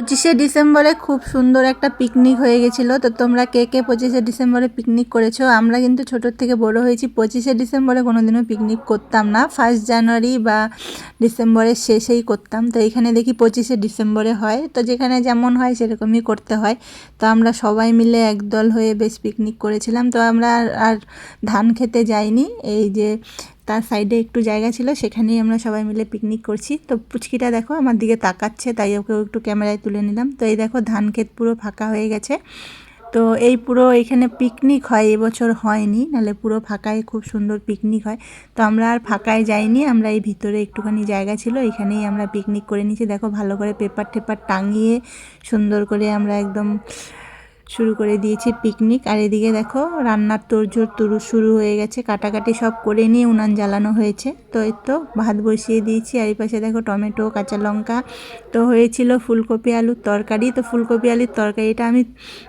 পঁচিশে ডিসেম্বরে খুব সুন্দর একটা পিকনিক হয়ে গেছিল। তো তোমরা কে কে পঁচিশে ডিসেম্বরে পিকনিক করেছ? আমরা কিন্তু ছোটোর থেকে বড় হয়েছি। পঁচিশে ডিসেম্বরে কোনোদিনও পিকনিক করতাম না। ফার্স্ট জানুয়ারি বা ডিসেম্বরের শেষেই করতাম। তো এখানে দেখি পঁচিশে ডিসেম্বরে হয়। তো যেখানে যেমন হয় সেরকমই করতে হয়। তো আমরা সবাই মিলে একদল হয়ে বেশ পিকনিক করেছিলাম। তো আমরা আর- আর ধান খেতে যাইনি। এই যে তার সাইডে একটু জায়গা ছিল, সেখানেই আমরা সবাই মিলে পিকনিক করছি। তো পুচকিটা দেখো আমার দিকে তাকাচ্ছে, তাই ওকেও একটু ক্যামেরায় তুলে নিলাম। তো এই দেখো ধান ক্ষেত পুরো ফাঁকা হয়ে গেছে। তো এই পুরো এখানে পিকনিক হয়, এবছর হয়নি, নাহলে পুরো ফাঁকায় খুব সুন্দর পিকনিক হয়। তো আমরা আর ফাঁকায় যাইনি, আমরা এই ভিতরে একটুখানি জায়গা ছিল, এখানেই আমরা পিকনিক করে নিয়েছি। দেখো ভালো করে পেপার টেপার টাঙিয়ে সুন্দর করে আমরা একদম শুরু করে দিয়েছি পিকনিক আর এদিকে দেখো, রান্নার তোড়জোড় তুরু শুরু হয়ে গেছে। কাটাকাটি সব করে নিয়ে উনান জ্বালানো হয়েছে। তো এই তো ভাত বসিয়ে দিয়েছি। আর এই পাশে দেখো টমেটো, কাঁচা লঙ্কা। তো হয়েছিল ফুলকপি আলুর তরকারি। তো ফুলকপি আলুর তরকারিটা আমি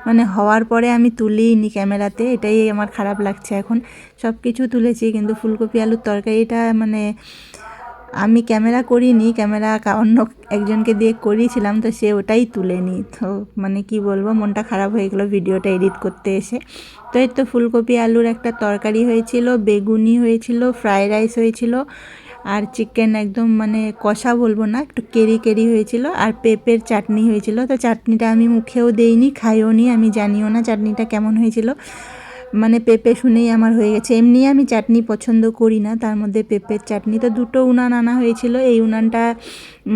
মানে হওয়ার পরে আমি তুলিনি ক্যামেরাতে। এটাই আমার খারাপ লাগছে এখন। সব কিছু তুলেছি, কিন্তু ফুলকপি আলুর তরকারিটা মানে আমি ক্যামেরা করিনি, ক্যামেরা অন্য একজনকে দিয়ে করিয়েছিলাম, তো সে ওটাই তুলেনি। তো মানে কি বলব, মনটা খারাপ হয়ে গেলো ভিডিওটা এডিট করতে এসে। তো এই তো ফুলকপি, আলুর একটা তরকারি হয়েছিল, বেগুনি হয়েছিল, ফ্রাইড রাইস হয়েছিল, আর চিকেন একদম মানে কষা বলব না, একটু কেরি কেরি হয়েছিল, আর পেঁপের চাটনি হয়েছিল। তো চাটনিটা আমি মুখেও দেইনি খাইও নি আমি জানিও না চাটনিটা কেমন হয়েছিল। মানে পেঁপে শুনেই আমার হয়ে গেছে। এমনি আমি চাটনি পছন্দ করি না, তার মধ্যে পেঁপের চাটনি। তো দুটো উনান আনা হয়েছিল, এই উনানটা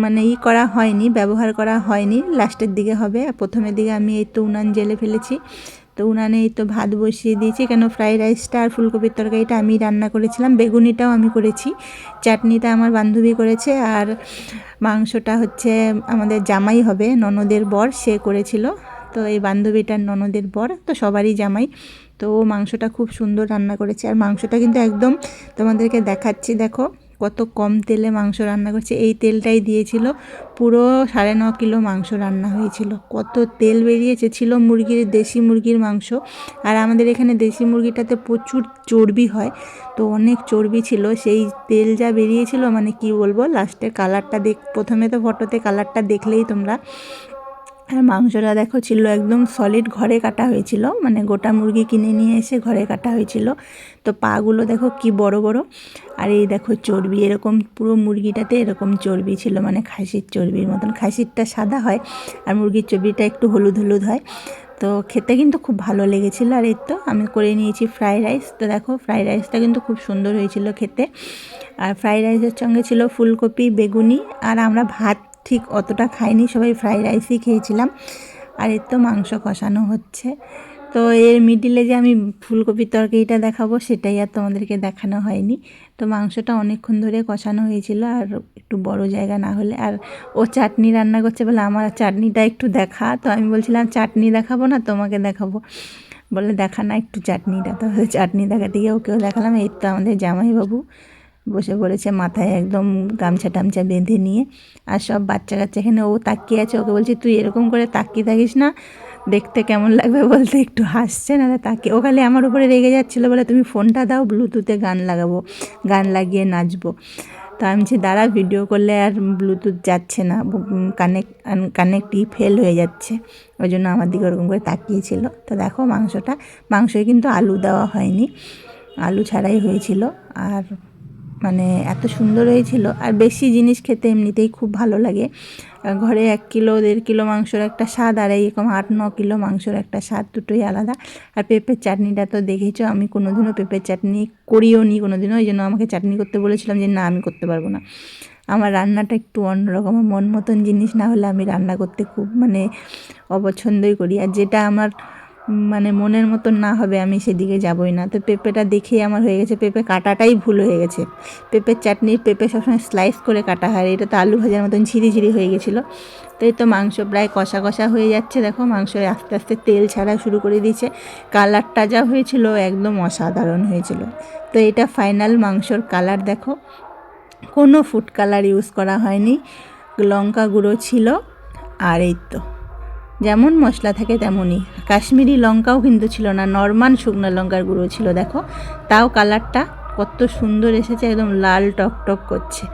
মানে ই করা হয়নি, ব্যবহার করা হয়নি। লাস্টের দিকে হবে প্রথমের দিকে আমি এই তো উনান জেলে ফেলেছি। তো উনানে এই তো ভাত বসিয়ে দিয়েছি, কেন ফ্রাইড রাইসটা আর ফুলকপির তরকারিটা আমি রান্না করেছিলাম, বেগুনিটাও আমি করেছি। চাটনিটা আমার বান্ধবী করেছে, আর মাংসটা হচ্ছে আমাদের জামাই হবে, ননদের বর, সে করেছিল। তো এই বান্ধবীটার ননদের বর, তো সবারই জামাই। তো মাংসটা খুব সুন্দর রান্না করেছে। আর মাংসটা কিন্তু একদম তোমাদেরকে দেখাচ্ছি, দেখো কত কম তেলে মাংস রান্না করছে। এই তেলটাই দিয়েছিল, পুরো সাড়ে ন কিলো মাংস রান্না হয়েছিল। কত তেল বেরিয়েছে, ছিল মুরগির, দেশি মুরগির মাংস। আর আমাদের এখানে দেশি মুরগিটাতে প্রচুর চর্বি হয়, তো অনেক চর্বি ছিল। সেই তেল যা বেরিয়েছিল মানে কি বলব লাস্টে কালারটা দেখ, প্রথমে তো ফটোতে কালারটা দেখলেই তোমরা আর মাংসটা দেখো ছিল একদম সলিড ঘরে কাটা হয়েছিল। মানে গোটা মুরগি কিনে নিয়ে এসে ঘরে কাটা হয়েছিল। তো পাগুলো দেখো কি বড় বড়। আর এই দেখো চর্বি, এরকম পুরো মুরগিটাতে এরকম চর্বি ছিল। মানে খাসির চর্বির মতন। খাসিরটা সাদা হয় আর মুরগির চর্বিটা একটু হলুদ হলুদ হয়। তো খেতে কিন্তু খুব ভালো লেগেছিলো। আর এই তো আমি করে নিয়েছি ফ্রাইড রাইস তো দেখো ফ্রাইড রাইসটা কিন্তু খুব সুন্দর হয়েছিল খেতে। আর ফ্রাইড রাইসের সঙ্গে ছিল ফুলকপি, বেগুনি। আর আমরা ভাত ঠিক অতটা খাইনি, সবাই ফ্রাইড রাইসই খেয়েছিলাম। আর এর তো মাংস কষানো হচ্ছে। তো এর মিডিলে যে আমি ফুলকপির তরকারিটা দেখাবো, সেটাই আর তোমাদেরকে দেখানো হয়নি। তো মাংসটা অনেকক্ষণ ধরে কষানো হয়েছিল, আর একটু বড় জায়গা না হলে। আর ও চাটনি রান্না করছে বলে আমার চাটনিটা একটু দেখা। তো আমি বলছিলাম, চাটনি দেখাবো না, তোমাকে দেখাবো। বলে, দেখা না, একটু চাটনিটা। তো চাটনি দেখাতে গিয়ে ওকেও দেখালাম, এই তো আমাদের জামাইবাবু। বসে পড়েছে মাথায় একদম গামছা টামছা বেঁধে নিয়ে। আর সব বাচ্চা কাচ্চা এখানে, ও তাকিয়ে আছে, ওকে বলছি, তুই এরকম করে তাকিয়ে থাকিস না, দেখতে কেমন লাগবে? বলতে একটু হাসছে না তাকিয়ে, ও খালি আমার উপরে রেগে যাচ্ছিল বলে, তুমি ফোনটা দাও ব্লুটুথে গান লাগাবো, গান লাগিয়ে নাচবো। তো আমি দাঁড়া ভিডিও করলে আর ব্লুটুথ যাচ্ছে না কানেক্ট কানেক্টই ফেল হয়ে যাচ্ছে। ওই জন্য আমার দিকে ওরকম করে তাকিয়েছিল। তো দেখো মাংসটা, মাংসে কিন্তু আলু দেওয়া হয়নি, আলু ছাড়াই হয়েছিল। আর মানে এত সুন্দর হয়েছিল আর বেশি জিনিস খেতে এমনিতেই খুব ভালো লাগে। ঘরে এক কিলো, দেড় কিলো মাংসর একটা স্বাদ আর এইরকম আট, ন কিলো মাংসর একটা স্বাদ দুটোই আলাদা। আর পেঁপের চাটনিটা তো দেখেছ, আমি কোনোদিনও পেঁপের চাটনি করিও নি কোনোদিনও। ওই জন্য আমাকে চাটনি করতে বলেছিলাম যে, না, আমি করতে পারব না। আমার রান্নাটা একটু অন্যরকম, মন মতন জিনিস না হলে আমি রান্না করতে খুব মানে অপছন্দই করি। আর যেটা আমার মানে মনের মতন না হবে আমি সেদিকে যাবই না। তো পেঁপেটা দেখেই আমার হয়ে গেছে। পেঁপে কাটাটাই ভুল হয়ে গেছে। পেঁপের চাটনির পেঁপে সবসময় স্লাইস করে কাটা হয়। এটা তো আলু ভাজার মতন ঝিরি ঝিরি হয়ে গেছিল। তো এই তো মাংস প্রায় কষা কষা হয়ে যাচ্ছে। দেখো মাংস আস্তে আস্তে তেল ছাড়া শুরু করে দিয়েছে। কালারটা যা হয়েছিল একদম অসাধারণ হয়েছিল। তো এটা ফাইনাল মাংসর কালার দেখো। কোনো ফুড কালার ইউজ করা হয়নি। লঙ্কা গুঁড়ো ছিল। আর এই তো। যেমন মশলা থাকে তেমনই। কাশ্মীরি লঙ্কাও কিন্তু ছিল না নর্মাল শুকনো লঙ্কার গুঁড়ো ছিল, দেখো। তাও কালারটা কত সুন্দর এসেছে, একদম লাল টক টক করছে।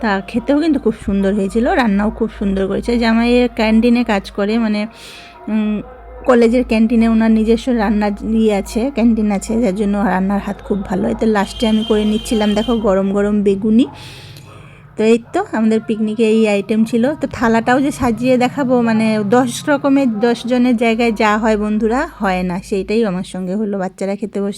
তা খেতেও কিন্তু খুব সুন্দর হয়েছিল, রান্নাও খুব সুন্দর করেছে। জামাইয়ের ক্যান্টিনে কাজ করে মানে কলেজের ক্যান্টিনে ওনার নিজস্ব রান্নার ইয়ে আছে, ক্যান্টিন আছে, যার জন্য রান্নার হাত খুব ভালো। হয় তো লাস্টে আমি করে নিচ্ছিলাম, দেখো, গরম গরম বেগুনি। তো এই তো, আমাদের পিকনিকে এই আইটেম ছিল। তো থালাটাও যে সাজিয়ে দেখাবো মানে দশ রকমের, দশ জনের জায়গায় যা হয় বন্ধুরা, হয় না। সেইটাই আমার সঙ্গে হলো, বাচ্চারা খেতে বসে।